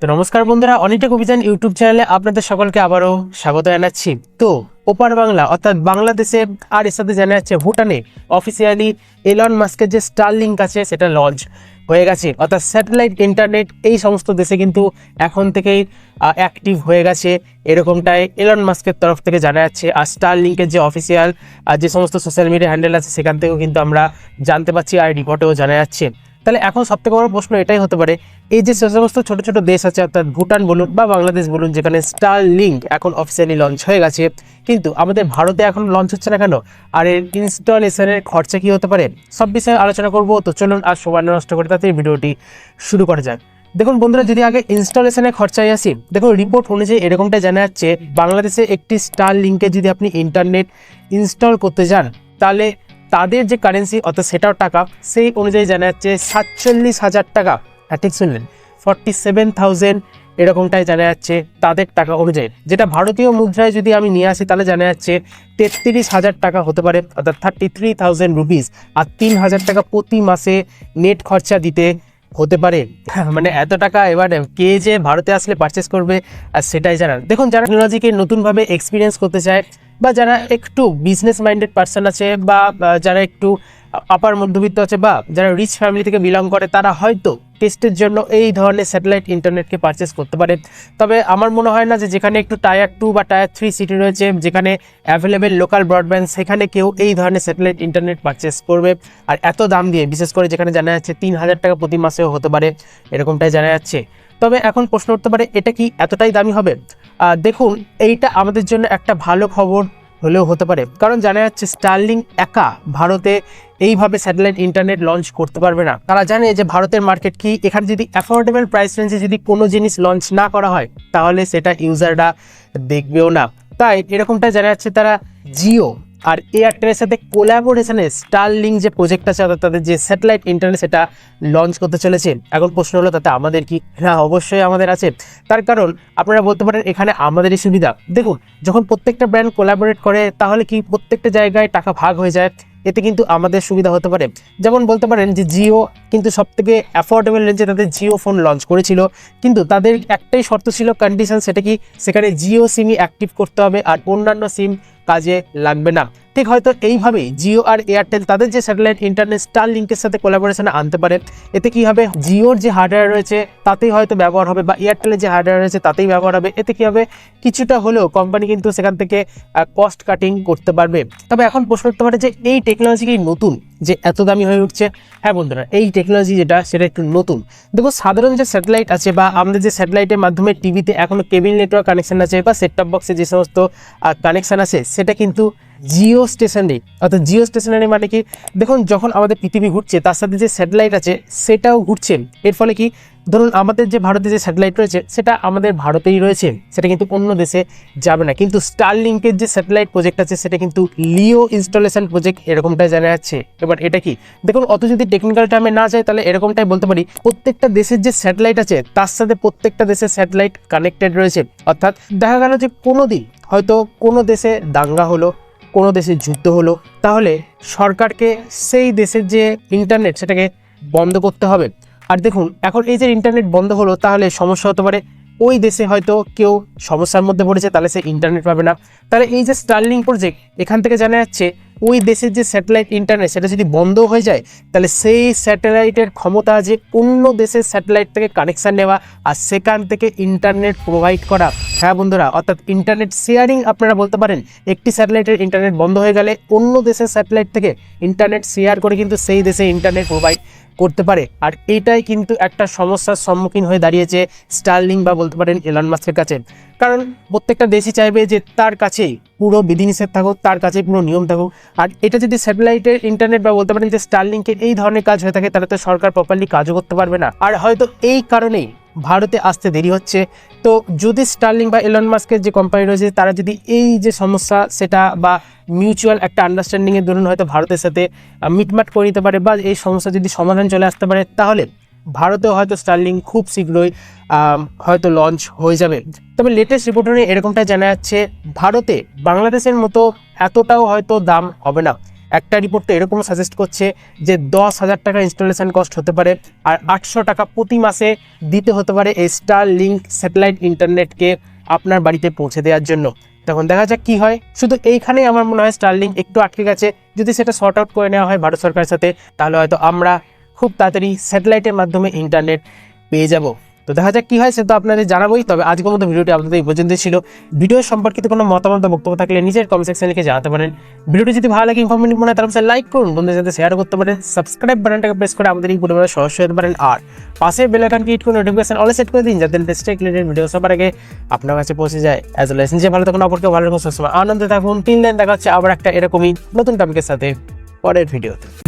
তো নমস্কার বন্ধুরা অনিটেক অভিযান ইউটিউব চ্যানেলে আপনাদের সকলকে আবারও স্বাগত জানাচ্ছি। তো, ওপার বাংলা, অর্থাৎ বাংলাদেশে আর এর সাথে জানা যাচ্ছে ভুটানে অফিসিয়ালি এলন মাস্কের যে স্টার লিঙ্ক আছে, সেটা লঞ্চ হয়ে গেছে। অর্থাৎ স্যাটেলাইট ইন্টারনেট এই সমস্ত দেশে কিন্তু এখন থেকেই অ্যাক্টিভ হয়ে গেছে। এরকমটাই এলন মাস্কের তরফ থেকে জানা যাচ্ছে। আর স্টার লিঙ্কের যে অফিসিয়াল যে সমস্ত সোশ্যাল মিডিয়া হ্যান্ডেল আছে, সেখান থেকেও কিন্তু আমরা জানতে পারছি, আর রিপোর্টেও জানা যাচ্ছে। তাহলে এখন সবথেকে বড় প্রশ্ন এটাই হতে পারে, এই যে সমস্ত ছোট ছোট দেশ আছে, অর্থাৎ ভুটান বলুন বা বাংলাদেশ বলুন, যেখানে স্টার লিঙ্ক এখন অফিসিয়ালি লঞ্চ হয়ে গেছে, কিন্তু আমাদের ভারতে এখন লঞ্চ হচ্ছে না কেন? আর এর ইনস্টলেশনের খরচা কী হতে পারে? সব বিষয়ে আলোচনা করব, তো চলুন আর সময় নষ্ট করে তাতে ভিডিওটি শুরু করা যাক। দেখুন বন্ধুরা, যদি আগে ইনস্টলেশনের খরচায় আসি, দেখুন রিপোর্ট অনুযায়ী এরকমটা জানা যাচ্ছে, বাংলাদেশে একটি স্টার লিঙ্কে যদি আপনি ইন্টারনেট ইনস্টল করতে যান, তাহলে তাদের যে কারেন্সি অর্থাৎ সেটাও টাকা, সেই অনুযায়ী জানা যাচ্ছে সাতচল্লিশ হাজার টাকা। হ্যাঁ ঠিক শুনলেন। ফর্টি সেভেন থাউজেন্ড এরকমটাই জানা যাচ্ছে তাদের টাকা অনুযায়ী। যেটা ভারতীয় মুদ্রায় যদি আমি নিয়ে আসি, তাহলে জানা যাচ্ছে তেত্রিশ হাজার টাকা হতে পারে, অর্থাৎ থার্টি থ্রি থাউজেন্ড রুপিস আর তিন হাজার টাকা প্রতি মাসে নেট খরচা দিতে হতে পারে। মানে এত টাকা এবার কে যে ভারতে আসলে পারচেস করবে, আর সেটাই জানান দেখুন, যারা টেকনোলজিকে নতুনভাবে এক্সপিরিয়েন্স করতে চায় বা যারা একটু বিজনেস মাইন্ডেড পার্সন আছে বা যারা একটু আপার মধ্যবিত্ত আছে বা যারা রিচ ফ্যামিলি থেকে বিলং করে, তারা হয়তো টেস্টের জন্য এই ধরনের স্যাটেলাইট ইন্টারনেটকে পারচেস করতে পারে। তবে আমার মনে হয় না যে যেখানে একটু টায়ার টু বা টায়ার থ্রি সিটি রয়েছে, যেখানে অ্যাভেলেবেল লোকাল ব্রডব্যান্ড সেখানে কেউ এই ধরনের স্যাটেলাইট ইন্টারনেট পারচেস করবে। আর এত দাম দিয়ে, বিশেষ করে যেখানে জানা যাচ্ছে তিন হাজার টাকা প্রতি মাসেও হতে পারে, এরকমটাই জানা যাচ্ছে। তবে এখন প্রশ্ন উঠতে পারে, এটা কি এতটাই দামি হবে? দেখুন, এইটা আমাদের জন্য একটা ভালো খবর হলেও হতে পারে। কারণ জানা যাচ্ছে স্টার্লিং একা ভারতে এইভাবে স্যাটেলাইট ইন্টারনেট লঞ্চ করতে পারবে না। তারা জানে যে ভারতের মার্কেট কি, এখানে যদি অ্যাফোর্ডেবল প্রাইস রেঞ্জে যদি কোনো জিনিস লঞ্চ না করা হয়, তাহলে সেটা ইউজাররা দেখবেও না। তাই এরকমটা জানা যাচ্ছে তারা জিও আর এয়ারটেলের সাথে কোলাবোরেশনে স্টারলিং যে প্রজেক্ট আছে, অর্থাৎ তাদের যে স্যাটেলাইট ইন্টারনেট সেটা লঞ্চ করতে চলেছে। এখন প্রশ্ন হলো, তাতে আমাদের কি? হ্যাঁ অবশ্যই আমাদের আছে। তার কারণ, আপনারা বলতে পারেন, এখানে আমাদেরই সুবিধা। দেখুন, যখন প্রত্যেকটা ব্র্যান্ড কোলাবোরেট করে, তাহলে কি প্রত্যেকটা জায়গায় টাকা ভাগ হয়ে যায়? এতে কিন্তু আমাদের সুবিধা হতে পারে। যেমন বলতে পারেন যে জিও কিন্তু সব থেকে অ্যাফোর্ডেবল রেঞ্জে তাদের জিও ফোন লঞ্চ করেছিল। কিন্তু তাদের একটাই শর্ত ছিল কন্ডিশন সেটা কি? সেখানে জিও সিমই অ্যাক্টিভ করতে হবে, আর অন্যান্য সিম কাজে লাগবে না। ঠিক হয়তো এইভাবেই জিও আর এয়ারটেল তাদের যে স্যাটেলাইট ইন্টারনেট স্টার লিঙ্কের সাথে কোলাবোরেশনে আনতে পারে, এতে কি হবে? জিওর যে হার্ডওয়্যার রয়েছে, তাতেই হয়তো ব্যবহার হবে বা এয়ারটেলের যে হার্ডওয়্যার রয়েছে, তাতেই ব্যবহার হবে। এতে কি হবে? কিছুটা হলেও কোম্পানি কিন্তু সেখান থেকে কস্ট কাটিং করতে পারবে। তবে এখন প্রশ্ন করতে পারে যে, এই টেকনোলজি কি নতুন? যে এত দামি হয়ে উঠছে। হ্যাঁ বন্ধুরা, এই টেকনোলজি যেটা, সেটা একটু নতুন। দেখো, সাধারণ যে স্যাটেলাইট আছে বা আমাদের যে স্যাটেলাইটের মাধ্যমে টিভিতে এখনও কেবিল নেটওয়ার্ক কানেকশান আছে বা সেট টপ বক্সে যে সমস্ত কানেকশান আছে, সেটা কিন্তু জিও স্টেশনারি অর্থাৎ জিও স্টেশনারি মানে কি? দেখুন, যখন আমাদের পৃথিবী ঘুরছে, তার সাথে যে স্যাটেলাইট আছে, সেটাও ঘুরছে। এর ফলে কি? ধরুন আমাদের যে ভারতে যে স্যাটেলাইট রয়েছে, সেটা আমাদের ভারতেই রয়েছে, সেটা কিন্তু অন্য দেশে যাবে না। কিন্তু স্টারলিংকের যে স্যাটেলাইট প্রজেক্ট আছে, সেটা কিন্তু লিও ইনস্টলেশন প্রজেক্ট এরকমটাই জানা যাচ্ছে। এবার এটা কি? দেখুন, অত যদি টেকনিক্যাল টার্মে না যায়, তাহলে এরকমটাই বলতে পারি, প্রত্যেকটা দেশের যে স্যাটেলাইট আছে, তার সাথে প্রত্যেকটা দেশের স্যাটেলাইট কানেক্টেড রয়েছে। অর্থাৎ দেখা গেল যে কোনো দিন হয়তো কোনো দেশে দাঙ্গা হলো, কোনো দেশে যুদ্ধ হলো, তাহলে সরকারকে সেই দেশের যে ইন্টারনেট সেটাকে বন্ধ করতে হবে। আর দেখুন, এখন এই যে ইন্টারনেট বন্ধ হলো, তাহলে সমস্যা হতে পারে। ওই দেশে হয়তো কেউ সমস্যার মধ্যে পড়েছে, তাহলে সে ইন্টারনেট পাবে না। তাহলে এই যে স্টার্লিং প্রজেক্ট এখান থেকে জানা যাচ্ছে, ওই দেশের যে স্যাটেলাইট ইন্টারনেট সেটা যদি বন্ধ হয়ে যায়, তাহলে সেই স্যাটেলাইটের ক্ষমতা যে অন্য দেশের স্যাটেলাইট থেকে কানেকশান নেওয়া আর সেখান থেকে ইন্টারনেট প্রোভাইড করা। হ্যাঁ বন্ধুরা, অর্থাৎ ইন্টারনেট শেয়ারিং আপনারা বলতে পারেন, একটি স্যাটেলাইটের ইন্টারনেট বন্ধ হয়ে গেলে অন্য দেশের স্যাটেলাইট থেকে ইন্টারনেট শেয়ার করে কিন্তু সেই দেশে ইন্টারনেট প্রোভাইড করতে পারে। আর এটাই কিন্তু একটা সমস্যার সম্মুখীন হয়ে দাঁড়িয়েছে স্টার্লিং বা বলতে পারেন এলন মাস্কের কাছে। কারণ প্রত্যেকটা দেশই চাইবে যে তার কাছেই পুরো বিধিনিষেধ থাকুক, তার কাছে পুরো নিয়ম থাকুক। আর এটা যদি স্যাটেলাইটের, ইন্টারনেট বা বলতে পারেন যে স্টারলিংকের এই ধরনের কাজ হয়ে থাকে, তাহলে তো সরকার প্রপারলি কাজও করতে পারবে না। আর হয়তো এই কারণেই ভারতে আসতে দেরি হচ্ছে। তো যদি স্টার্লিং বা এলন মাস্কের যে কোম্পানি রয়েছে, তারা যদি এই যে সমস্যা, সেটা বা মিউচুয়াল একটা আন্ডারস্ট্যান্ডিংয়ের দরুন হয়তো ভারতের সাথে মিটমাট করে নিতে পারে বা এই সমস্যা যদি সমাধান চলে আসতে পারে, তাহলে ভারতেও হয়তো স্টার্লিং খুব শীঘ্রই হয়তো লঞ্চ হয়ে যাবে। তবে লেটেস্ট রিপোর্ট অনুযায়ী এরকমটা জানা যাচ্ছে, ভারতে বাংলাদেশের মতো এতটাও হয়তো দাম হবে না। একটা রিপোর্ট তো এরকম সাজেস্ট করছে যে দশ হাজার টাকা ইনস্টলেশন কস্ট হতে পারে আর আটশো টাকা প্রতি মাসে দিতে হতে পারে এই স্টার লিঙ্ক স্যাটেলাইট ইন্টারনেটকে আপনার বাড়িতে পৌঁছে দেওয়ার জন্য। তখন দেখা যাক কি হয়। শুধু এইখানেই আমার মনে হয় স্টারলিংক একটু আটকে গেছে। যদি সেটা শর্ট আউট করে নেওয়া হয় ভারত সরকারের সাথে, তাহলে হয়তো আমরা খুব তাড়াতাড়ি স্যাটেলাইটের মাধ্যমে ইন্টারনেট পেয়ে যাব। তো দেখা যাক কি হয়, সে তো আপনাদের জানাবোই। তবে আজকের মতো ভিডিওটি আপনাদের এই পর্যন্ত ছিল। ভিডিও সম্পর্কিত কোনো মতামত বক্তব্য থাকলে নিজের কমেন্ট সেকশনে লিখে জানাতে পারেন। ভিডিওটি যদি ভালো লাগে ইনফরমেটিভ মনে হয়, তাহলে লাইক করুন। বন্ধুদের সাথে শেয়ার করতে পারেন। সাবস্ক্রাইব বাটনটাকে প্রেস করে আমাদের এই পরিবারের সদস্য হতে পারেন। আর পাশে বেল আইকন ক্লিক করে নোটিফিকেশন অল সেট করে দিন, যাতে লেটেস্ট রিলেটেড ভিডিও সবার আগে আপনার কাছে পৌঁছে যায়। অ্যাজ ওয়েল এস নিজে ভালো থাকুন, অপরকে ভালো রাখুন, সবসময় আনন্দে থাকুন। তিন দিন দেখা হচ্ছে আবার একটা এরকমই নতুন টপিকের সাথে পরের ভিডিওতে